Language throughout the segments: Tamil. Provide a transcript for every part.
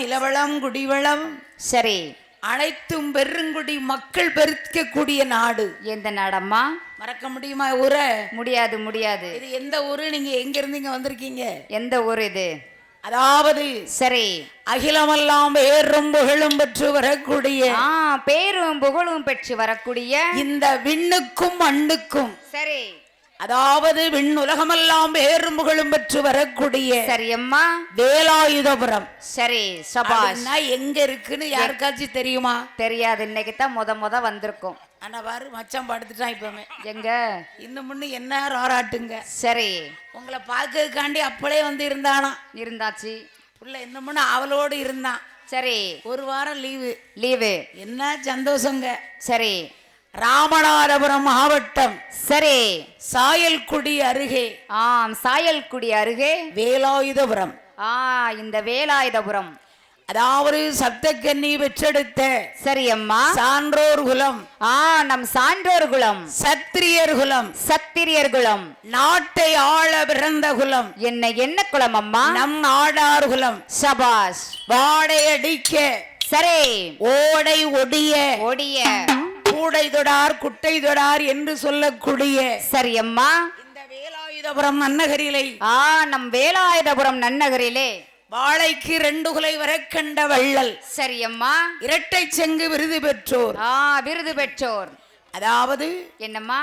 நிலவளம் குடிவளம். சரி. அனைத்தும் பெருங்குடி மக்கள் பெருக்கக்கூடிய நாடு. எந்த நாடம்மா? மறக்க முடியுமா ஊரை? முடியாது முடியாது. இது எந்த ஊரு? நீங்க எங்க இருந்து இங்க வந்திருக்கீங்க? எந்த ஊர் இது? அதாவது சரி. அகிலமெல்லாம் ஏறும் புகழும் பெற்று வரக்கூடிய ஆ பேரும் புகழும் பெற்று வரக்கூடிய இந்த விண்ணுக்கும் மண்ணுக்கும் சரி. அதாவது விண் உலகமெல்லாம் ஏறும் புகழும் பெற்று வரக்கூடிய சரி அம்மா வேலாயுதபுரம். சரி சபாஷ். எங்க இருக்குன்னு யாருக்காச்சும் தெரியுமா? தெரியாது இன்னைக்கு தான் முத முத வந்திருக்கோம். ஆனா பாரு மச்சான் படுத்துட்டான் இப்பவுமே. எங்க? இன்னும் முன்னு என்ன ராராட்டுங்க சரி. உங்களை பார்க்கறதுக்காண்டி அப்பளே வந்து இருந்தானா? இருந்தாச்சு. புள்ள இன்னும் முன்னு அவளோடு இருந்தான். சரி. ஒரு வாரம் லீவு. லீவு. என்ன சந்தோஷங்க? சரி. ராமநாதபுரம் மாவட்டம் சரி. சாயல்குடி அருகே. ஆம் சாயல்குடி அருகே. வேலாயுதபுரம். ஆ இந்த வேலாயுதபுரம். அதாவது சப்தக்கன்னி பெற்றெடுத்த சரி அம்மா சான்றோர் குலம். ஆ நம் சான்றோர் குலம். சத்திரியர் குலம். சத்திரியர் குலம். நாட்டை ஆள பிறந்த குலம். என்ன என்ன குலம் அம்மா? நம் நாடார் குலம். சபாஷ். வாடையடிக்க சரி. ஓடை ஒடிய. ஒடிய. கூடை தொடார் குட்டை தொடார் என்று சொல்லக்கூடிய சரி அம்மா இந்த வேலாயுதபுரம் நன்னகரிலை. ஆ நம் வேலாயுதபுரம் நன்னகரிலே. வாழைக்கு ரெண்டு குலை வரை கண்ட வள்ளல். சரி அம்மா இரட்டை செங்கு விருது பெற்றோர். ஆ விருது பெற்றோர். அதாவது என்னம்மா?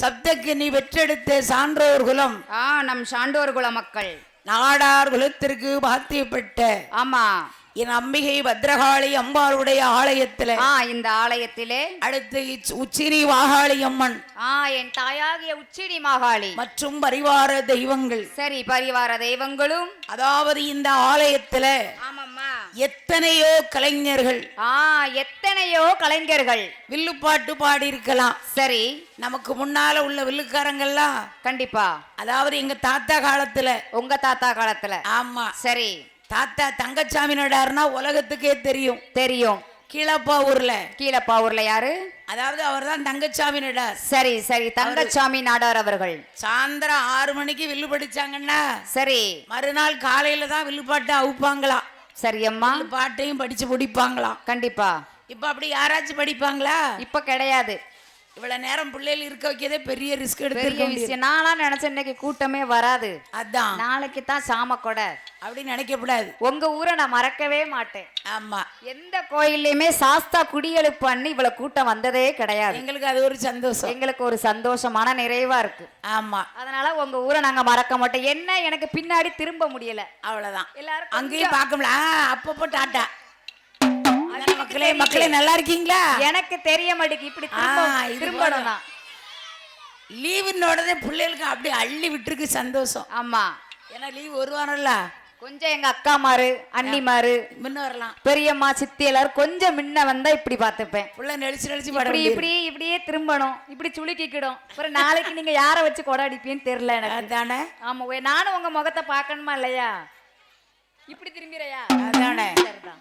சப்தக்கனி பெற்றெடுத்த சான்றோர் குலம். ஆ நம் சான்றோர் குல மக்கள். நாடார் குலத்திற்கு பாத்தியப்பட்ட ஆமா. என் அம்பிகை பத்ரகாளி அம்பாளுடைய ஆலயத்துல. ஆ இந்த ஆலயத்திலே. அடுத்து உச்சினி வாகாளி அம்மன். ஆ என் தாயாகிய உச்சிடி மாகாளி. மற்றும் பரிவார தெய்வங்கள். சரி பரிவார தெய்வங்களும். அதாவது இந்த ஆலயத்துல ஆமாம்மா. எத்தனையோ கலைஞர்கள். ஆ எத்தனையோ கலைஞர்கள். வில்லுப்பாட்டு பாடி இருக்கலாம் சரி. நமக்கு முன்னால உள்ள வில்லுக்காரங்கள்லாம். கண்டிப்பா. அதாவது எங்க தாத்தா காலத்துல. உங்க தாத்தா காலத்துல. ஆமா. சரி. தாத்தா தங்கச்சாமி நடாருன்னா உலகத்துக்கே தெரியும். தெரியும். கீழப்பா ஊர்ல. கீழப்பாவூர்ல யாரு? அதாவது அவர்தான் தங்கச்சாமி நடார். சரி சரி. தங்கச்சாமி நாடார் அவர்கள். சாயந்தரம் ஆறு மணிக்கு வில்லு படிச்சாங்கன்னா சரி. மறுநாள் காலையில தான் வில்லுப்பாட்டை அவுப்பாங்களாம் சரி அம்மா. பாட்டையும் படிச்சு முடிப்பாங்களாம். கண்டிப்பா. இப்ப அப்படி யாராச்சும் படிப்பாங்களா? இப்ப கிடையாது. இவ்வளவு நேரம் பிள்ளைகள் இருக்க வைக்கதே பெரிய ரிஸ்க் பெரிய எடுத்து விஷயம். நானா நினைச்சேன் இன்னைக்கு கூட்டமே வராது. அதான். நாளைக்கு தான் சாம கொடை. அப்படி நினைக்க கூடாது உங்க ஊரை நான் மறக்கவே மாட்டேன். ஆமா. எந்த கோயில்லையுமே சாஸ்தா குடியெழுப்பு அண்ணி இவ்வளவு கூட்டம் வந்ததே கிடையாது. எங்களுக்கு அது ஒரு சந்தோஷம். எங்களுக்கு ஒரு சந்தோஷமான நிறைவா இருக்கு. ஆமா. அதனால உங்க ஊரை நாங்க மறக்க மாட்டோம். என்ன எனக்கு பின்னாடி திரும்ப முடியல. அவ்வளவுதான். எல்லாரும் அங்கேயும் பார்க்க முடியல ஆ, அப்பப்போ டாட்டா. மக்களே மக்களே நல்லா இருக்கீங்களா? எனக்கு தெரிய மாட்டேங்குது. இப்படி திரும்பணும் நான். லீவுன்னோடனே பிள்ளைகளுக்கு அப்படியே அள்ளி விட்டுருக்கு சந்தோஷம். ஆமா. ஏன்னா லீவ் ஒரு வாரம்ல. கொஞ்சம் எங்க அக்காமாரு அண்ணிமாரு முன்ன வரலாம். பெரியம்மா சித்தி எல்லாரும் கொஞ்சம் முன்ன வந்தா இப்படி பார்த்துப்பேன். புள்ள நெளிச்சு நெளிச்சு பாட இப்படி இப்படி இப்படியே திரும்பணும். இப்படி சுளுக்கிக்கிடும். அப்புறம் நாளைக்கு நீங்க யார வச்சு கொடாடிப்பீன்னு தெரியல எனக்கு. அதானே? ஆமா நானும் உங்க முகத்தை பார்க்கணுமா இல்லையா? இப்படி திரும்பிறையா? அதானே. சரிதான்.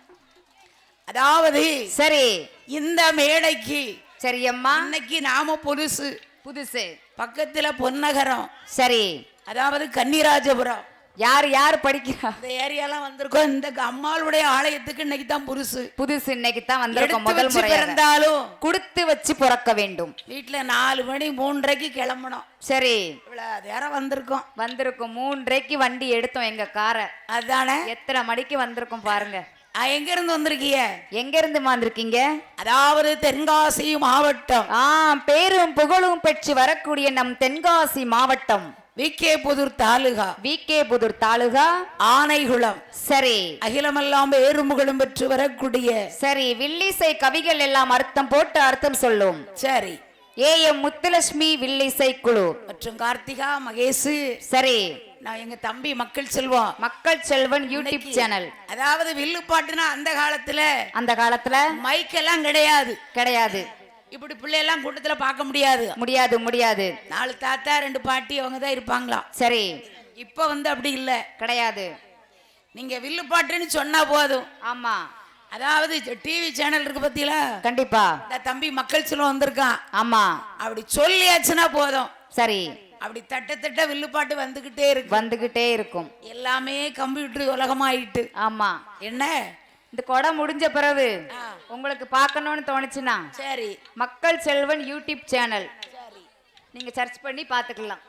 அதாவது சரி. இந்த மேடைக்கு சரி அம்மா. இன்னைக்கு நாம புதுசு. புதுசு. பக்கத்துல பொன்னகரம். சரி. அதாவது கன்னிராஜபுரம். யார் யார் படிக்கிறா? இந்த ஏரியாலாம் வந்திருக்கோம். இந்த அம்மாளுடைய ஆலயத்துக்கு இன்னைக்கு தான் புதுசு. புதுசு இன்னைக்கு தான் வந்திருக்கோம் முதல் முறையாக பிறந்தாலும் கொடுத்து வச்சு பிறக்க வேண்டும். வீட்டுல நாலு மணி மூன்றரைக்கு கிளம்பணும். சரி. இவ்வளவு நேரம் வந்திருக்கோம். வந்திருக்கோம். மூன்றரைக்கு வண்டி எடுத்தோம் எங்க காரை. அதானே? எத்தனை மணிக்கு வந்திருக்கோம் பாருங்க. எங்க இருந்து வந்திருக்கீங்க? எங்க இருந்து வந்திருக்கீங்க? அதாவது தென்காசி மாவட்டம். ஆ பேரும் புகழும் பெற்று வரக்கூடிய நம் தென்காசி மாவட்டம். VK Puthur taluka. V. K. Puthur taluka. Anaikulam. சரி. அகிலமெல்லாம் ஏறுமுகளும் பெற்று வரக்கூடிய. சரி வில்லிசை கவிகள் எல்லாம் அர்த்தம் போட்டு அர்த்தம் சொல்லும். சரி. ஏ. எம். முத்துலட்சுமி வில்லிசை குழு. மற்றும் கார்த்திகா மகேஷ் சரி. நான் எங்க தம்பி மக்கள் செல்வம் மக்கள் செல்வன் யூடியூப் சேனல் அதாவது வில்லு பாட்டுனா அந்த காலத்துல அந்த காலத்துல மைக்கெல்லாம் கிடையாது. கிடையாது. இப்படி பிள்ளையெல்லாம் கூட்டத்துல பார்க்க முடியாது. முடியாது முடியாது. நாலு தாத்தா ரெண்டு பாட்டி அவங்க தான் இருப்பாங்களாம். சரி. இப்ப வந்து அப்படி இல்ல. கிடையாது. நீங்க வில்லு பாட்டுன்னு சொன்னா போதும். ஆமா. அதாவது டிவி சேனல் இருக்கு பத்தியில கண்டிப்பா. இந்த தம்பி மக்கள் செல்வம் வந்திருக்கான். ஆமா. அப்படி சொல்லியாச்சுன்னா போதும். சரி. அப்படி தட்ட தட்ட வில்லுப்பாட்டு வந்துகிட்டே இருக்கு. வந்துகிட்டே இருக்கும். எல்லாமே கம்ப்யூட்டர் உலகமாயிட்டு. ஆமா. என்ன? இந்த கொடை முடிஞ்ச பிறகு. உங்களுக்கு பார்க்கணும்னு தோணுச்சுன்னா சரி. மக்கள் செல்வன் யூடியூப் சேனல். சரி. நீங்க சர்ச் பண்ணி பார்த்துக்கலாம்.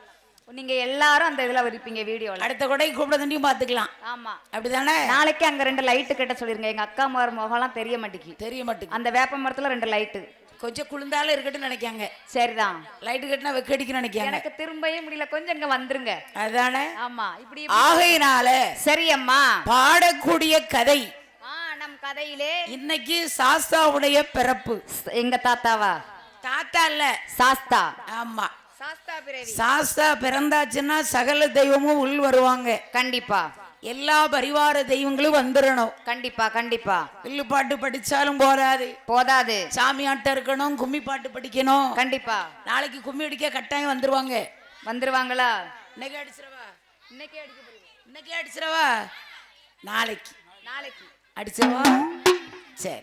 நீங்க எல்லாரும் அந்த இதுல இருப்பீங்க வீடியோல அடுத்த கொடை கூப்பிடதையும் பார்த்துக்கலாம். ஆமா. அப்படிதானே? நாளைக்கு அங்க ரெண்டு லைட்டு கட்ட சொல்லிருங்க. எங்க அக்கா மார் முகம்லாம் தெரிய மாட்டேங்குது. தெரிய மாட்டேங்குது. அந்த வேப்ப மரத்துல ரெண்டு லைட்டு கொஞ்சம் குளிர்ந்தாலும் இருக்கட்டும் நினைக்காங்க. சரிதான். லைட்டு கட்டினா வெக்கடிக்கணும்னு நினைக்காங்க. எனக்கு திரும்பவே முடியல. கொஞ்சம் இங்க வந்துருங்க. அதானே? ஆமா இப்படி ஆகையினால சரி அம்மா பாடக்கூடிய கதை. நம் கதையிலே. இன்னைக்கு சாஸ்தாவுடைய பிறப்பு. எங்க தாத்தாவா? தாத்தா இல்ல. சாஸ்தா. ஆமா. சாஸ்தா பிறவி. சாஸ்தா பிறந்தாச்சுன்னா சகல தெய்வமும் உள் வருவாங்க. கண்டிப்பா. எல்லா பரிவார தெய்வங்களும் வந்துடணும் கண்டிப்பா கண்டிப்பா. வில்லு பாட்டு படிச்சாலும் போராது போதாது. சாமி ஆட்டம் இருக்கணும் கும்மி பாட்டு படிக்கணும். கண்டிப்பா. நாளைக்கு கும்மி அடிக்க கட்டாயம் வந்துருவாங்க. வந்துருவாங்களா? இன்னைக்கு அடிச்சிடவா? இன்னைக்கே அடிக்க இன்னைக்கு அடிச்சிடவா? நாளைக்கு. நாளைக்கு. அடிச்சிடவா? சரி.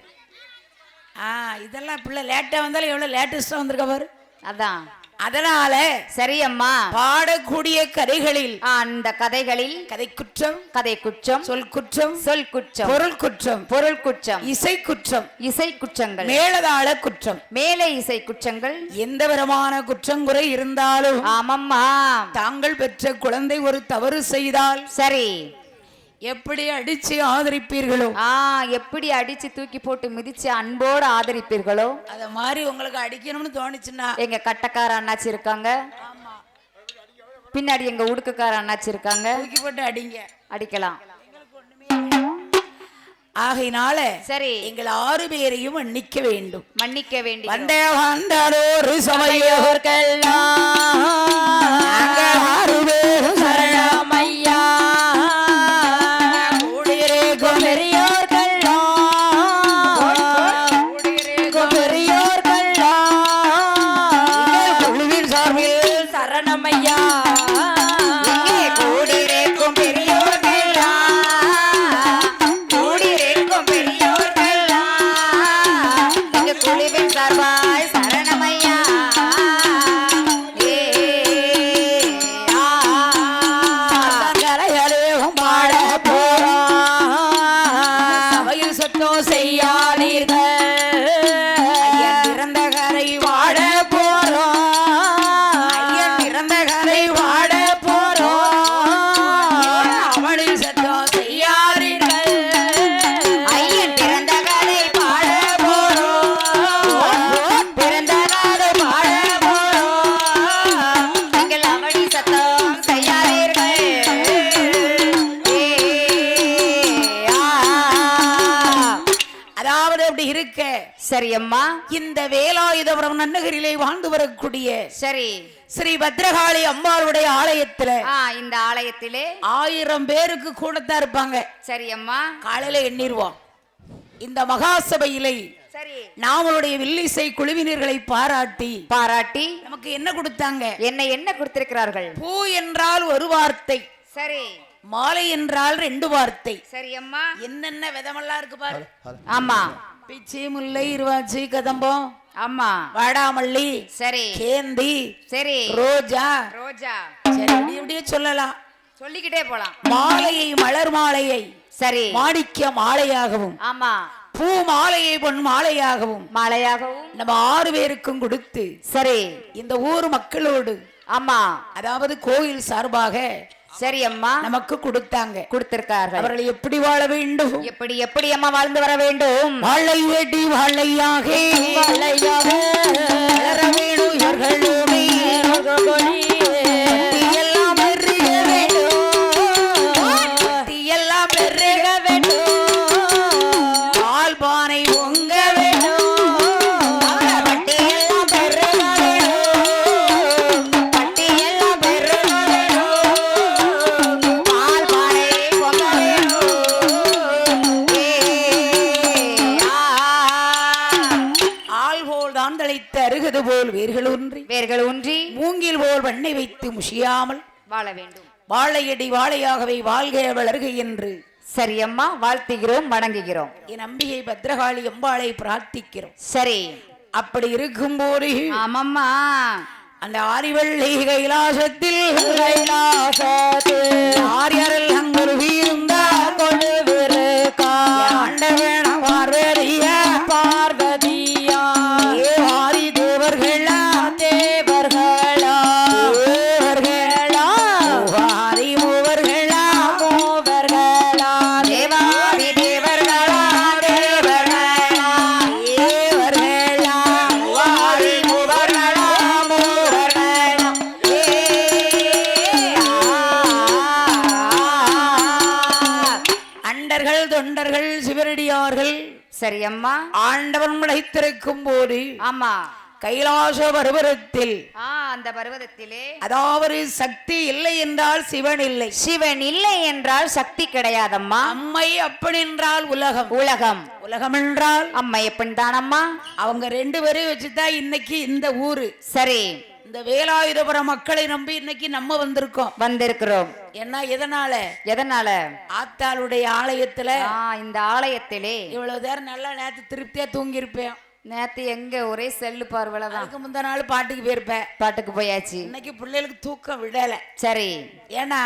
ஆ இதெல்லாம் பிள்ளை லேட்டாக வந்தாலும் எவ்வளோ லேட்டஸ்டாக வந்திருக்க பாரு. அதான். அதனால சரி அம்மா பாடக்கூடிய கதைகளில் அந்த கதைகளில் கதை குற்றம் கதை குற்றம் சொல் குற்றம் சொல் குற்றம் பொருள் குற்றம் பொருள் குற்றம் இசை குற்றம் இசை குற்றங்கள் மேலதாள குற்றம் மேலே இசை குற்றங்கள் எந்த விதமான குற்றங்குறை இருந்தாலும் ஆமம்மா. தாங்கள் பெற்ற குழந்தை ஒரு தவறு செய்தால் சரி. எப்படி அடிச்சு ஆதரிப்பீர்களோ? ஆ எப்படி அடிச்சு தூக்கி போட்டு மிதிச்சு அன்போடு ஆதரிப்பீர்களோ? அத மாதிரி உங்களுக்கு அடிக்கணும்னு தோணுச்சுன்னா. எங்க கட்டக்கார அண்ணாச்சி இருக்காங்க. பின்னாடி எங்க உடுக்குக்கார அண்ணாச்சி இருக்காங்க. தூக்கி போட்டு அடிங்க. அடிக்கலாம். ஆகையினால சரி. எங்கள் ஆறு பேரையும் மன்னிக்க வேண்டும். மன்னிக்க வேண்டி வந்தே வந்தாலோரு சமயோர்கள்லாம் sarva. அதாவது அப்படி இருக்க? சரி அம்மா. இந்த வேலாயுதபுரம் நன்னகரிலே வாழ்ந்து வரக்கூடிய சரி. ஸ்ரீ பத்ரகாளி அம்பாளுடைய ஆலயத்துல இந்த ஆலயத்திலே. ஆயிரம் பேருக்கு கூடத்தான் இருப்பாங்க. சரி அம்மா. காலையில எண்ணிருவோம் இந்த மகாசபையிலே சரி. நாமளுடைய வில்லிசை குழுவினர்களை பாராட்டி பாராட்டி நமக்கு என்ன கொடுத்தாங்க? என்ன என்ன கொடுத்திருக்கிறார்கள்? பூ என்றால் ஒரு வார்த்தை. சரி. மாலை என்றால் ரெண்டு வார்த்தை. சரி அம்மா என்னென்ன விதமெல்லாம் இருக்கு பாரு. ஆமா. பிச்சி முல்லை இருவாச்சி கதம்பம் ஆமா. வாடாமல்லி சரி. கேந்தி சரி. ரோஜா. ரோஜா. சரி இப்படி இப்படியே சொல்லலாம். சொல்லிக்கிட்டே போலாம். மாலையை மலர் மாலையை. சரி. மாணிக்க மாலையாகவும். ஆமா. பூ மாலையை பொன் மாலையாகவும். மாலையாகவும். நம்ம ஆறு பேருக்கும் கொடுத்து சரி. இந்த ஊர் மக்களோடு ஆமா. அதாவது கோயில் சார்பாக சரி அம்மா. நமக்கு கொடுத்தாங்க. கொடுத்திருக்கார்கள். அவர்கள் எப்படி வாழ வேண்டும்? எப்படி எப்படி அம்மா வாழ்ந்து வர வேண்டும்? வாழை வேட்டி வாழையாக. வாழையாக. இவர்களுமே. தழைத்து அருகது போல் வேர்கள் ஒன்றி வேர்கள் ஊன்றி மூங்கில் போல் வண்ணை வைத்து முஷியாமல் வாழ வேண்டும். வாழையடி வாழையாகவே வாழ்க வளர்க என்று சரி அம்மா வாழ்த்துகிறோம் வணங்குகிறோம். என் அம்பிகை பத்ரகாளி அம்பாளை பிரார்த்திக்கிறோம். சரி. அப்படி இருக்கும் போது ஆமாம்மா. அந்த ஆரிவள்ளி கைலாசத்தில் கைலாசத்தில் ஆரியரில் அங்கொரு வீருந்தார் கொண்டு சரி அம்மா ஆண்டவன் படைத்திருக்கும் போது ஆமா. கைலாச பருவரத்தில் ஆ அந்த பர்வதத்திலே. அதாவது சக்தி இல்லை என்றால் சிவன் இல்லை. சிவன் இல்லை என்றால் சக்தி கிடையாதம்மா. அம்மை அப்பன் என்றால் உலகம். உலகம். உலகம் என்றால் அம்மா எப்பன் தானம்மா. அவங்க ரெண்டு பேரையும் வச்சுதான் இன்னைக்கு இந்த ஊரு. சரி. இந்த வேலாயுதபுரம் மக்களை நம்பி இன்னைக்கு நம்ம வந்திருக்கோம். வந்திருக்கிறோம். என்ன எதனால? எதனால? ஆத்தாளுடைய ஆலயத்துல ஆ இந்த ஆலயத்திலே இவ்வளவு நேரம் நல்லா நேத்து திருப்தியா தூங்கி இருப்பேன் நேத்து எங்க? ஒரே செல்லு பார்வையில தான். அதுக்கு முந்த நாள் பாட்டுக்கு போயிருப்பேன். பாட்டுக்கு போயாச்சு. இன்னைக்கு பிள்ளைகளுக்கு தூக்கம் விடல. சரி. ஏன்னா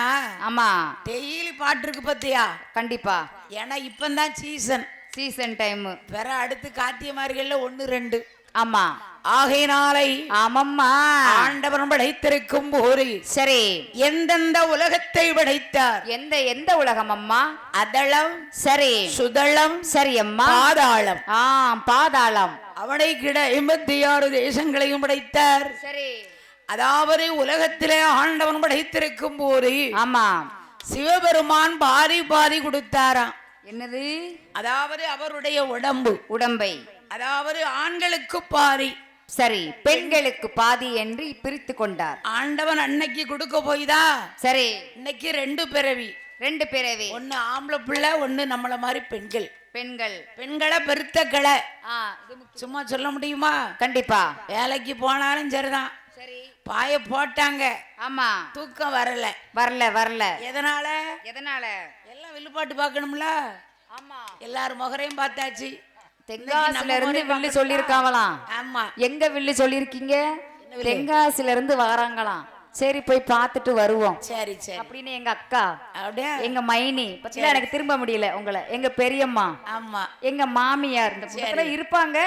ஆமா. டெய்லி பாட்டு இருக்கு பத்தியா? கண்டிப்பா. ஏன்னா இப்பந்தான் சீசன் சீசன் டைம் வேற அடுத்து காத்திய மாதிரிகள்ல ஒண்ணு ரெண்டு. ஆமா. ஆகையினாலை ஆமம்மா. ஆண்டவன் படைத்திருக்கும் போது சரி. எந்தெந்த உலகத்தை படைத்தார்? எந்த எந்த உலகம் அம்மா அதளம் சரி. சுதளம் சரி அம்மா. பாதாளம். ஆ பாதாளம். அவனை கிட ஐம்பத்தி ஆறு தேசங்களையும் படைத்தார். சரி. அதாவது உலகத்திலே ஆண்டவன் படைத்திருக்கும் போது ஆமா. சிவபெருமான் பாதி பாதி கொடுத்தாராம். என்னது? அதாவது அவருடைய உடம்பு. உடம்பை. அதாவது ஆண்களுக்கு பாதி. சரி பெண்களுக்கு பாதி என்று பிரித்து கொண்டார். ஆண்டவன் அன்னைக்கு கொடுக்க போய்தா? சரி. இன்னைக்கு ரெண்டு பிறவி. ரெண்டு பிறவி. ஒண்ணு ஆம்பளை பிள்ளை ஒண்ணு நம்மள மாதிரி பெண்கள். பெண்கள். பெண்களை பெருத்த கிளை. சும்மா சொல்ல முடியுமா? கண்டிப்பா. வேலைக்கு போனாலும் சரிதான். சரி. பாய போட்டாங்க. ஆமா. தூக்கம் வரல. வரல வரல. எதனால? எதனால? எல்லாம் வில்லுப்பாட்டு பார்க்கணும்ல? ஆமா. எல்லாரும் முகரையும் பார்த்தாச்சு. தென்காசில இருந்து வில்லு சொல்லியிருக்காங்களாம். ஆமா. எங்க வில்லு சொல்லியிருக்கீங்க? தென்காசில இருந்து வராங்களாம். சரி போய் பார்த்துட்டு வருவோம். சரி சரி. அப்படின்னு எங்க அக்கா எங்க மைனி பத்தில எனக்கு திரும்ப முடியல உங்களை. எங்க பெரியம்மா ஆமா. எங்க மாமியார் இந்த பக்கத்துல இருப்பாங்க.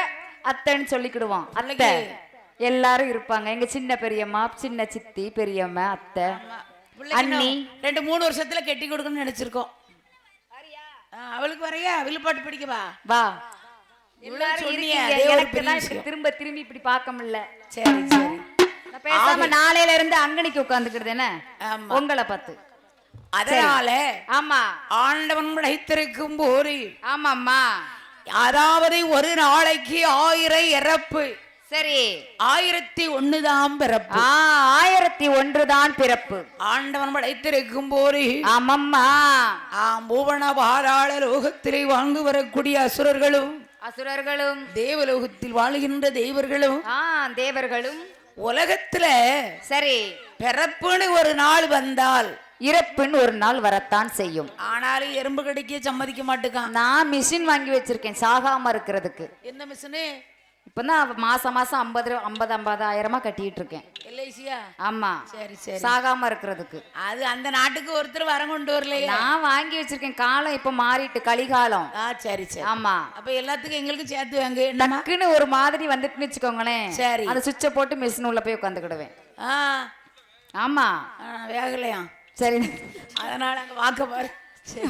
அத்தைன்னு சொல்லிக்கிடுவோம். அத்தை. எல்லாரும் இருப்பாங்க. எங்க சின்ன பெரியம்மா சின்ன சித்தி பெரியம்மா அத்தை. அண்ணி. ரெண்டு மூணு வருஷத்துல கெட்டி கொடுக்கணும்னு நினைச்சிருக்கோம். அவளுக்கு வரையா? வில்லுப்பாட்டு பிடிக்கவா வா. எனக்கு தான் இப்படி. திரும்ப திரும்பி இப்படி பார்க்க முடியல சரி. சரி பேசாம நாளையில இருந்து அங்கனிக்கு உட்காந்துக்கிடுது என்ன? உங்களை பார்த்து. அதனால ஆமா. ஆண்டவன் படைத்திருக்கும் போது ஆமாம்மா. அதாவது ஒரு நாளைக்கு ஆயிரம் இறப்பு. சரி. ஆயிரத்தி ஒண்ணுதான் பிறப்பு. ஆயிரத்தி ஒன்றுதான் பிறப்பு. ஆண்டவன் படைத்திருக்கும் போது ஆமம்மா. ஆம் பூவன பாதாள லோகத்திலே வாழ்ந்து வரக்கூடிய அசுரர்களும் அசுரர்களும் தேவலோகத்தில் வாழுகின்ற தெய்வர்களும் ஆ தேவர்களும் உலகத்துல சரி பிறப்புன்னு ஒரு நாள் வந்தால் இறப்புன்னு ஒரு நாள் வரத்தான் செய்யும். ஆனாலும் எறும்பு கடிக்க சம்மதிக்க மாட்டுக்கான். நான் மிஷின் வாங்கி வச்சிருக்கேன் சாகாம இருக்கிறதுக்கு. என்ன மிஷினு இப்பதான் மாசம் மாசம் ஐம்பது ரூபா- ஐம்பது ஐம்பதாயிரமா கட்டிட்டு இருக்கேன் எல்ஐசியா ஆமா. சரி சரி. சாகாம இருக்கிறதுக்கு. அது அந்த நாட்டுக்கு ஒருத்தர் வரம் கொண்டு வரலையே. நான் வாங்கி வச்சிருக்கேன். காலம் இப்ப மாறிட்டு கலிகாலம். ஆ சரி சரி. ஆமா. அப்ப எல்லாத்துக்கும் எங்களுக்கு சேர்த்து வாங்க. டக்குன்னு ஒரு மாதிரி வந்துட்டுன்னு வச்சுக்கோங்களேன். சரி. அந்த சுவிட்சை போட்டு மிஷின் உள்ள போய் உட்காந்துக்கிடுவேன் ஆ. ஆமா. ஆ, வேகலையா? சரி. அதனால அங்க வாக்க பாரு. சரி.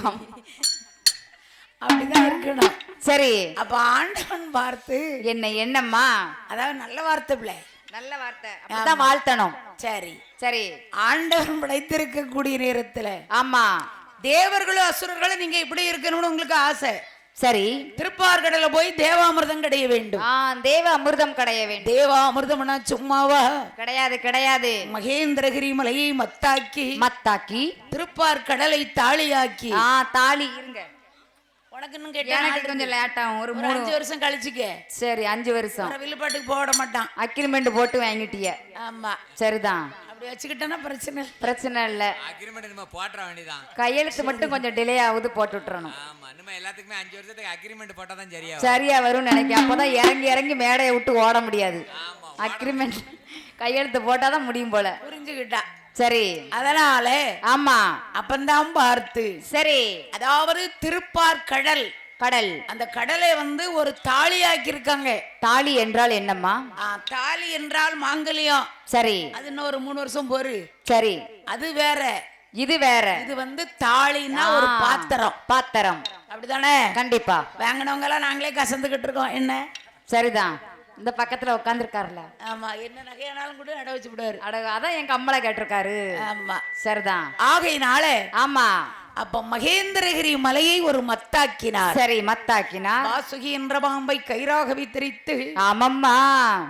அப்படிதான் இருக்கணும். சரி. அப்ப ஆண்டவன் பார்த்து என்ன என்னம்மா? அதாவது நல்ல வார்த்தை பிள்ளை. நல்ல வார்த்தை. அப்படிதான் வாழ்த்தணும். சரி. சரி. ஆண்டவன் படைத்திருக்கக்கூடிய நேரத்துல ஆமா. தேவர்களும் அசுரர்களும் நீங்க இப்படி இருக்கணும்னு உங்களுக்கு ஆசை. சரி. திருப்பார்கடல போய் தேவாமிர்தம் கிடைய வேண்டும். ஆ தேவ அமிர்தம் கடைய வேண்டும். தேவாமிர்தம்னா சும்மாவா? கிடையாது கிடையாது. மகேந்திரகிரி மலையை மத்தாக்கி மத்தாக்கி. திருப்பார்கடலை தாலியாக்கி ஆ தாலி இருங்க. உனக்கு இன்னும் கொஞ்சம் லேட் ஆகும் ஒரு மூணு அஞ்சு வருஷம் கழிச்சுக்க. சரி அஞ்சு வருஷம். வில்லுப்பாட்டுக்கு போட மாட்டான். அக்ரிமெண்ட் போட்டு வாங்கிட்டிய. ஆமா. சரிதான். அப்படி வச்சுக்கிட்டேன்னா பிரச்சனை இல்லை. பிரச்சனை இல்ல. அக்ரிமெண்ட் நம்ம போட்டுற வேண்டியதான் கையெழுத்து மட்டும் கொஞ்சம் டிலே ஆகுது போட்டு விட்டுறணும். ஆமா நம்ம எல்லாத்துக்குமே அஞ்சு வருஷத்துக்கு அக்ரிமெண்ட் போட்டா தான் சரியா சரியா வரும்னு நினைக்கிறேன். அப்பதான் இறங்கி இறங்கி மேடையை விட்டு ஓட முடியாது. அக்ரிமெண்ட் கையெழுத்து போட்டாதான் முடியும் போல. புரிஞ்சுக்கிட்டா. சரி. அதனால ஆமா. அப்பந்தான் பார்த்து. சரி. அதாவது திருப்பார்கடல் கடல். அந்த கடலை வந்து ஒரு தாலியாக்கி இருக்காங்க தாலி என்றால் என்னம்மா? தாலி என்றால் மாங்கல்யம். சரி. அது இன்னும் ஒரு மூணு வருஷம் பொறு சரி. அது வேற. இது வேற. இது வந்து தாலின்னா ஒரு பாத்திரம். பாத்திரம். அப்படிதானே? கண்டிப்பா. வாங்கினவங்க எல்லாம் நாங்களே கசந்துக்கிட்டு இருக்கோம். என்ன? சரிதான். இந்த பக்கத்துல உட்காந்துருக்காருல ஆமா என்ன நகையானாலும் கூட அட வச்சு விடுவாரு அட அதான் என் கம்மலை கேட்டிருக்காரு. ஆமா. சரிதான். ஆகையினால ஆமா. அப்ப மகேந்திரகிரி மலையை ஒரு மத்தாக்கினார். சரி மத்தாக்கினா வாசுகி என்ற பாம்பை கைராக வித்தரித்து ஆமம்மா.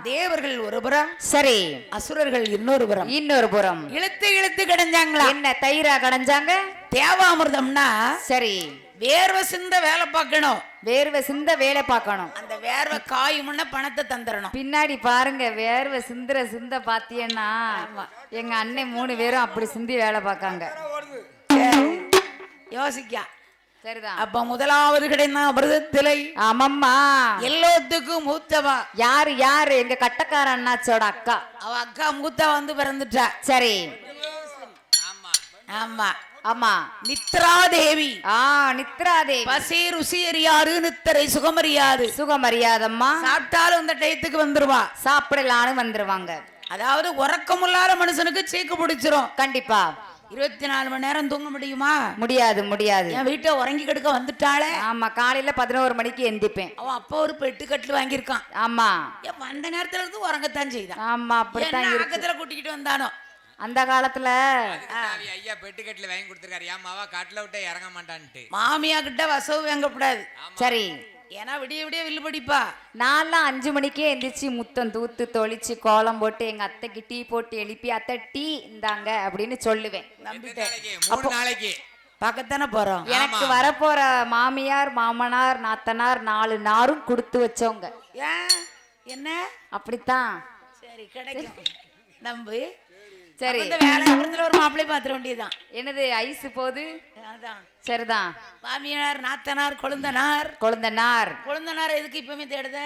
தேவர்கள் ஒரு புறம் சரி. அசுரர்கள் இன்னொரு புறம். இன்னொரு புறம். இழுத்து இழுத்து கிடஞ்சாங்களா? என்ன தயிரா கடைஞ்சாங்க? தேவாமிர்தம்னா சரி. வேர்வை சிந்த வேலை பார்க்கணும். வேர்வை சிந்த வேலை பார்க்கணும். அந்த வேர்வை காயுமுன்ன பணத்தை தந்துடணும். பின்னாடி பாருங்க வேர்வை சிந்துற சிந்த பாத்தியன்னா எங்க அண்ணன் மூணு பேரும் அப்படி சிந்தி வேலை பார்க்காங்க. யோசிக்கா. சரிதான் அப்ப முதலாவது கிடைந்த அமிர்தத்திலை ஆமம்மா. எல்லாத்துக்கும் மூத்தவா. யாரு யாரு? எங்க கட்டக்கார அண்ணாச்சோட அக்கா. அவ அக்கா மூத்தவா வந்து பிறந்துட்டா. சரி. ஆமா. ஆமா. ஆமா. நித்ரா தேவி ஆ நித்ராதே பசி ருசி அறியாது நித்தரை சுகமறியாது சுகமரியாதம்மா சாப்பிட்டாலும் அந்த டயத்துக்கு வந்துருவா. சாப்பிடலான்னு வந்துருவாங்க. அதாவது உறக்கமுள்ளாத மனுஷனுக்கு சீக்கு பிடிச்சிரும். கண்டிப்பா. இருபத்தி நாலு மணி நேரம் தூங்க முடியுமா? முடியாது முடியாது. என் வீட்டை உறங்கி கெடுக்க வந்துட்டாளே. ஆமா காலையில பதினோரு மணிக்கு எந்திப்பேன். அவன் அப்பா ஒரு பெட்டு கட்டில் வாங்கியிருக்கான். ஆமா. வந்த நேரத்துல இருந்து உறங்கத்தான் செய்தான். ஆமா அப்படித்தான் கூட்டிக்கிட்டு வந்தானோ? அந்த காலத்துல ஐயா பெட்டுக்கட்டில் வாங்கி கொடுத்துருக்காரு. ஏன் மாவா காட்டுல விட்டே இறங்க மாட்டான்ட்டு. மாமியா கிட்ட வசவு வாங்கக்கூடாது சரி. ஏன்னா விடிய விடிய வில்லு படிப்பா. நான்லாம் அஞ்சு மணிக்கே எந்திரிச்சு முத்தம் தூத்து தொளிச்சு கோலம் போட்டு எங்க அத்தைக்கு டீ போட்டு எழுப்பி அத்தை டீ இந்தாங்க அப்படின்னு சொல்லுவேன். நம்பிட்டேன். நாளைக்கு? பார்க்கத்தானே போறோம். எனக்கு வரப்போற மாமியார் மாமனார் நாத்தனார் நாலு நாரும் கொடுத்து வச்சவங்க. ஏன்? என்ன? அப்படித்தான். சரி கிடைக்கும். நம்பு. சரி. இந்த வேலை அப்புறத்துல ஒரு மாப்பிள்ளை பாத்திர வேண்டியதுதான். என்னது ஐஸ் போது அதான். சரிதான் மாமியார் நாத்தனார் கொழுந்தனார். கொழுந்தனார். கொழுந்தனார் எதுக்கு இப்பவுமே தேடுத?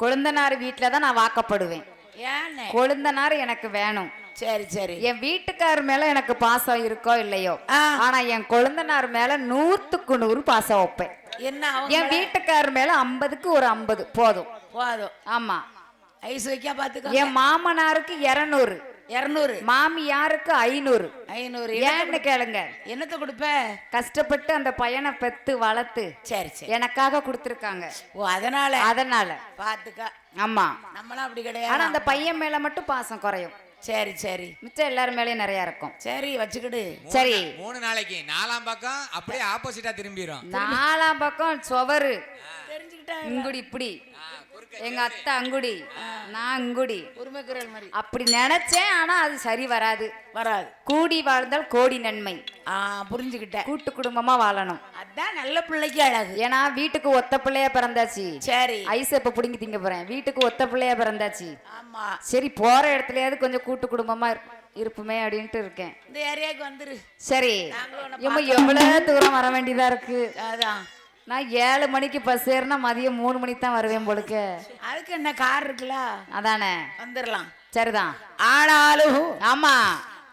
கொழுந்தனார் வீட்டில் தான் நான் வாக்கப்படுவேன். கொழுந்தனார் எனக்கு வேணும். சரி சரி. என் வீட்டுக்கார் மேல எனக்கு பாசம் இருக்கோ இல்லையோ. ஆனா என் கொழுந்தனார் மேல நூத்துக்கு நூறு பாசம் வைப்பேன். என்ன என் வீட்டுக்கார் மேல ஐம்பதுக்கு ஒரு ஐம்பது போதும். போதும். ஆமா. ஐஸ் வைக்க பாத்துக்கோ என் மாமனாருக்கு இருநூறு. இருநூறு. மாமியாருக்கு ஐநூறு. ஐநூறு. ஏன்னு கேளுங்க? என்னத்தை கொடுப்ப? கஷ்டப்பட்டு அந்த பையனை பெத்து வளர்த்து சரி சரி. எனக்காக கொடுத்துருக்காங்க. ஓ அதனால? அதனால. பாத்துக்க. ஆமா. நம்மளாம் அப்படி ஆனா கிடையாது அந்த பையன் மேல மட்டும் பாசம் குறையும். சரி சரி. மிச்சம் எல்லார் மேலயும் நிறைய இருக்கும். சரி வச்சுக்கிடு. சரி. மூணு நாளைக்கு நாலாம் பக்கம் அப்படியே ஆப்போசிட்டா திரும்பிடும் நாலாம் பக்கம் சுவரு. இங்குடி இப்படி. எங்க அத்தை அங்குடி. நான் அங்குடி உரிமைக்குரல் மாதிரி. அப்படி நினைச்சேன் ஆனா அது சரி வராது. வராது. கூடி வாழ்ந்தால் கோடி நன்மை. ஆ புரிஞ்சுக்கிட்டேன். கூட்டு குடும்பமா வாழணும். அதான் நல்ல பிள்ளைக்கு அழகு. ஏன்னா வீட்டுக்கு ஒத்த பிள்ளையா பிறந்தாச்சு. சரி. ஐஸ் இப்ப புடுங்கி திங்க போறேன்? வீட்டுக்கு ஒத்த பிள்ளையா பிறந்தாச்சு. ஆமா. சரி போற இடத்துலயாவது கொஞ்சம் கூட்டு குடும்பமா இரு- இருப்புமே அப்படின்ட்டு இருக்கேன். இந்த ஏரியாவுக்கு வந்துரு. சரி. இவங்க எவ்வளவு தூரம் வர வேண்டியதா இருக்கு? அதான். நான் ஏழு மணிக்கு பஸ் ஏறினா மதியம் மூணு மணிக்கு தான் வருவேன் போலுக்கு. அதுக்கு என்ன கார் இருக்குல்ல? அதானே. வந்துடலாம் சரிதான். ஆனாலும் ஆமா.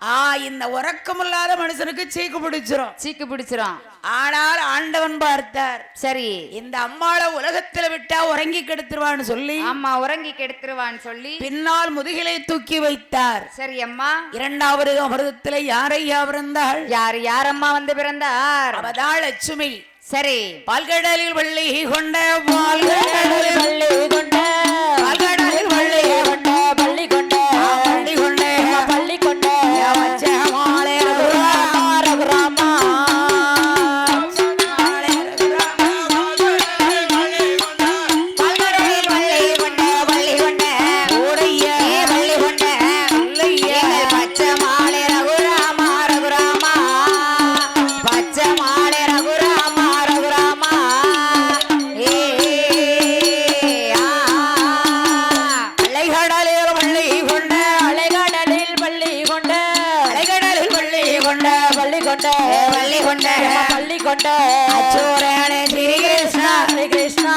ஆ இந்த உறக்கமில்லாத மனுஷனுக்கு சீக்கு பிடிச்சிரும். சீக்கு பிடிச்சிரும். ஆனால் ஆண்டவன் பார்த்தார் சரி. இந்த அம்மாளை உலகத்துல விட்டா உறங்கி கெடுத்துருவான்னு சொல்லி ஆமா உறங்கி கெடுத்துருவான்னு சொல்லி பின்னால் முதுகிலை தூக்கி வைத்தார். சரி அம்மா. இரண்டாவது அமிர்தத்திலே யாரையா பிறந்தாள்? யார் யாரம்மா வந்து பிறந்தார்? அவதாள் லட்சுமி. சரி. பால்கடலில் வள்ளி கொண்ட பால்கடலில் வள்ளி கொண்ட கொண்ட பள்ளி கொண்ட பள்ளி கொண்ட பள்ளி கொண்ட ஸ்ரீ கிருஷ்ணா. ஸ்ரீ கிருஷ்ணா.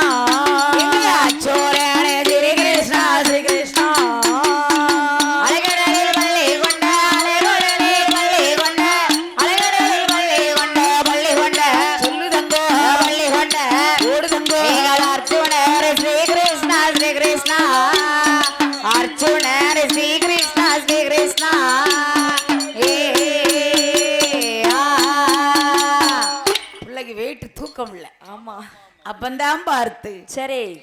அப்பந்தான் பார்த்து. சரி.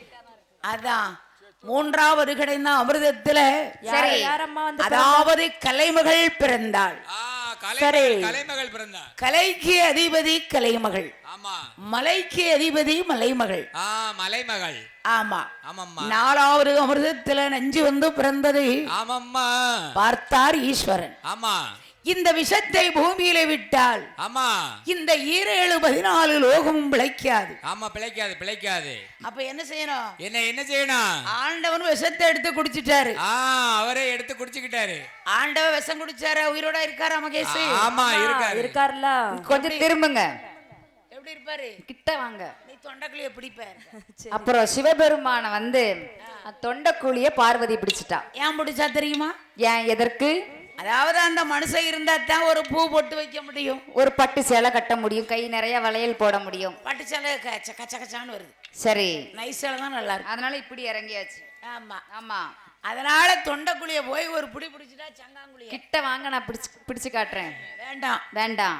அதான் மூன்றாவது கிடைந்த அமிர்தத்துல சரி. அதாவது கலைமகள் பிறந்தாள். கலைக்கு அதிபதி கலைமகள். ஆமா. மலைக்கு அதிபதி மலைமகள். ஆ மலைமகள். ஆமா. ஆமாம்மா. நாலாவது அமிர்தத்துல நஞ்சு வந்து பிறந்தது. ஆமாம்மா. பார்த்தார் ஈஸ்வரன். ஆமா. இந்த விஷத்தை பூமியில விட்டால் ஆமா. இந்த ஈரேழு பதினாலு லோகமும் பிழைக்காது. ஆமா பிழைக்காது பிழைக்காது. அப்ப என்ன செய்யணும்? என்ன என்ன செய்யணும்? ஆண்டவன் விஷத்தை எடுத்து குடிச்சிட்டாரு. ஆ அவரே எடுத்து குடிச்சுக்கிட்டாரு. ஆண்டவன் விஷம் குடிச்சாரு? உயிரோட இருக்காரா மகேஷ்? ஆமா இருக்காரு. இருக்காருல்ல. கொஞ்சம் திரும்புங்க. எப்படி இருப்பாரு? கிட்ட வாங்க. நீ தொண்டக்குழிய பிடிப்பாரு. அப்புறம் சிவபெருமான வந்து தொண்டக்குழிய பார்வதி பிடிச்சிட்டா. ஏன் பிடிச்சா தெரியுமா? ஏன் எதற்கு? அதாவது அந்த மனுஷன் இருந்தா தான் ஒரு பூ போட்டு வைக்க முடியும். ஒரு பட்டு சேலை கட்ட முடியும். கை நிறைய வளையல் போட முடியும். பட்டு சேலை கச்ச கச்ச கச்சான்னு வருது. சரி. நைஸ் சேலை தான் நல்லா இருக்கும். அதனால இப்படி இறங்கியாச்சு. ஆமா. ஆமா. அதனால தொண்டைக்குழிய போய் ஒரு புடி பிடிச்சிட்டா சங்காங்குழிய. கிட்ட வாங்க நான் பிடிச்சு பிடிச்சு காட்டுறேன். வேண்டாம். வேண்டாம்.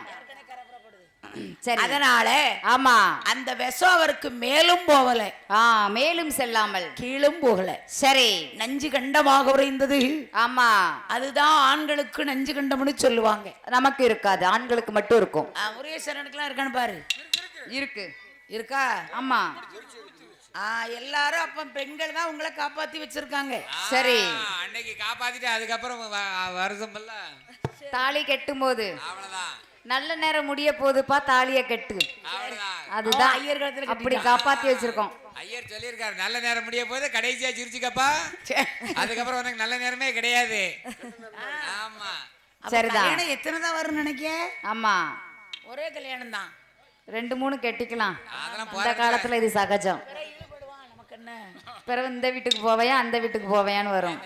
சரி. அதனால ஆமா. அந்த விஷம் அவருக்கு மேலும் போகல. ஆ மேலும் செல்லாமல். கீழும் போகல. சரி. நஞ்சு கண்டமாக உறைந்தது. ஆமா. அதுதான் ஆண்களுக்கு நஞ்சு கண்டம்னு சொல்லுவாங்க. நமக்கு இருக்காது. ஆண்களுக்கு மட்டும் இருக்கும். ஆ, முருகேசனுக்குலாம் இருக்கான்னு பாரு. இருக்கு. இருக்கா? ஆமா. ஆ எல்லாரும் அப்ப பெண்கள் தான் உங்களை காப்பாத்தி வச்சிருக்காங்க. சரி. அன்னைக்கு காப்பாத்திட்டு அதுக்கப்புறம் வருஷம் தாலி கட்டும் போது அவ்வளவுதான். நல்ல நேரம் முடிய போகுதுப்பா தாலிய கட்டு. அவ்வளவுதான். அதுதான். ஐயர் காலத்துல அப்படி காப்பாத்தி வச்சிருக்கோம். ஐயர் சொல்லியிருக்காரு நல்ல நேரம் முடிய போது கடைசியா சிரிச்சுக்கப்பா. அதுக்கப்புறம் உனக்கு நல்ல நேரமே கிடையாது. ஆமா. சரிதான். கல்யாணம் எத்தனை தான் வரும்னு நினைக்க ஆமா. ஒரே கல்யாணம் தான் ரெண்டு மூணு கட்டிக்கலாம். அதெல்லாம் அந்த காலத்துல இது சகஜம். பிறகு இந்த வீட்டுக்கு போவையா அந்த வீட்டுக்கு போவையான்னு வரும்.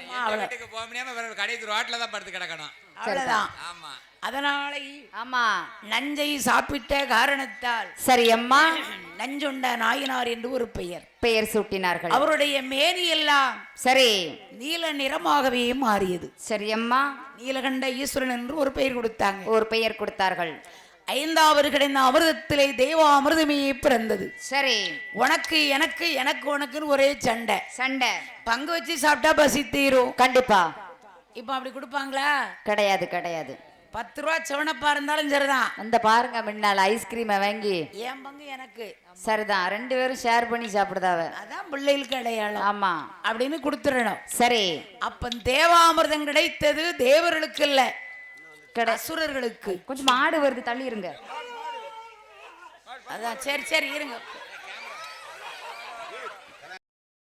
வீட்டுக்கு போக முடியாம வேற கடைசி ரோட்ல தான் படுத்து கிடக்கணும். அவ்வளவுதான். ஆமா. அதனால ஆமா. நஞ்சை சாப்பிட்ட காரணத்தால் சரி அம்மா. நஞ்சுண்ட நாயனார் என்று ஒரு பெயர். பெயர் சூட்டினார்கள். அவருடைய மேனி எல்லாம் சரி. நீல நிறமாகவே மாறியது. சரி அம்மா. நீலகண்ட ஈஸ்வரன் என்று ஒரு பெயர் கொடுத்தாங்க. ஒரு பெயர் கொடுத்தார்கள். ஐந்தாவது கிடைந்த அமிர்தத்திலே தேவ அமிர்தமே பிறந்தது. சரி. உனக்கு எனக்கு எனக்கு உனக்குன்னு ஒரே சண்டை. சண்டை. பங்கு வச்சு சாப்பிட்டா பசி தீரும் கண்டிப்பா. இப்போ அப்படி கொடுப்பாங்களா? கிடையாது கிடையாது. பத்து ரூபா செவனப்பா இருந்தாலும் சரிதான். அந்த பாருங்க முன்னால ஐஸ்கிரீமை வாங்கி. என் பங்கு எனக்கு? சரிதான் ரெண்டு பேரும் ஷேர் பண்ணி சாப்பிடுதாவ அதான் பிள்ளைகளுக்கு அடையாளம். ஆமா. அப்படின்னு கொடுத்துடணும். சரி. அப்ப தேவாமிர்தம் கிடைத்தது தேவர்களுக்கு இல்ல அசுரர்களுக்கு. கொஞ்சம் மாடு வருது தள்ளி இருங்க அதான் சரி சரி இருங்க.